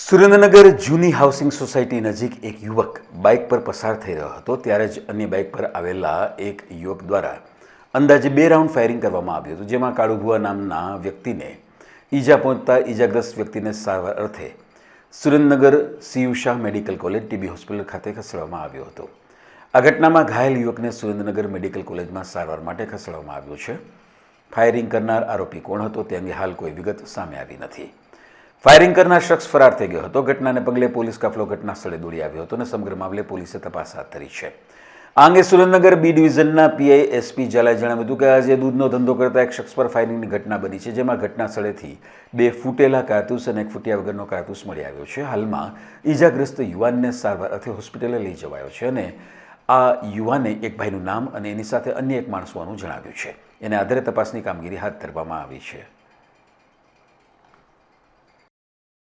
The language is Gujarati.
સુરેન્દ્રનગર જૂની હાઉસિંગ સોસાયટી નજીક એક યુવક બાઇક પર પસાર થઈ રહ્યો હતો, ત્યારે જ અન્ય બાઇક પર આવેલા એક યુવક દ્વારા અંદાજે બે રાઉન્ડ ફાયરિંગ કરવામાં આવ્યું હતું, જેમાં કાળુભુઆ નામના વ્યક્તિને ઈજા પહોંચતા ઈજાગ્રસ્ત વ્યક્તિને સારવાર અર્થે Surendranagar CU medical college TB hospital ખાતે ખસેડવામાં આવ્યો હતો. આ ઘટનામાં ઘાયલ યુવકને સુરેન્દ્રનગર મેડિકલ કોલેજમાં સારવાર માટે ખસેડવામાં આવ્યો છે. ફાયરિંગ કરનાર આરોપી કોણ હતો, તે અંગે હાલ કોઈ વિગત સામે આવી નથી. ફાયરિંગ કરનાર શખ્સ ફરાર થઈ ગયો હતો. ઘટનાને પગલે પોલીસ કાફલો ઘટના સ્થળે દોડી આવ્યો હતો અને સમગ્ર મામલે પોલીસે તપાસ હાથ ધરી છે. આ અંગે સુરેન્દ્રનગર બી ડિવિઝનના પીઆઈ એસપી ઝાલાએ જણાવ્યું હતું કે આજે દૂધનો ધંધો કરતા એક શખ્સ પર ફાયરિંગની ઘટના બની છે, જેમાં ઘટના સ્થળેથી બે ફૂટેલા કારતૂસ અને એક ફૂટ્યા વગરનો કારતૂસ મળી આવ્યો છે. હાલમાં ઈજાગ્રસ્ત યુવાનને સારવાર અર્થે હોસ્પિટલે લઈ જવાયો છે અને આ યુવાને એક ભાઈનું નામ અને એની સાથે અન્ય એક માણસ હોવાનું જણાવ્યું છે. એને આધારે તપાસની કામગીરી હાથ ધરવામાં આવી છે.